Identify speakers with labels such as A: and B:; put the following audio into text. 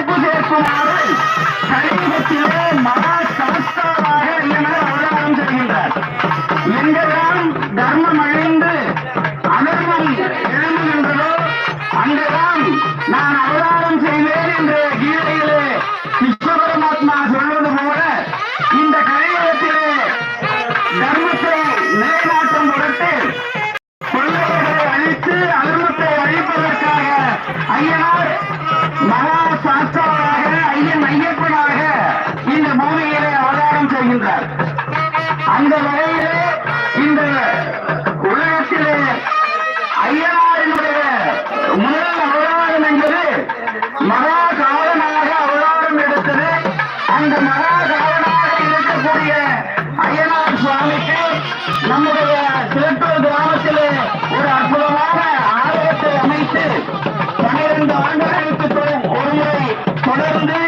A: சிறப்பு பேசுமாறு சமீபத்திலே நான் அவதாரம் செய்வேன் என்று கீதையிலே சொல்வது போல இந்த கலியுகத்திலே தர்மத்தை நிலைநாட்ட ஐயனார் மகா சாஸ்தாவாக ஐயன் ஐயப்பனாக இந்த பூமியிலே அவதாரம் செய்கின்றார். அந்த வகையிலே இந்த உலகத்திலே ஐயனாரினுடைய முதல் அவதாரம் என்பது மகா காவலனாக அவதாரம் எடுத்தது. அந்த மகா காவலனாக இருக்கக்கூடிய ஐயனார் சுவாமிக்கு நம்முடைய சிறப்பு இரண்டு ஆண்டுகளுக்கு தொடர்ந்து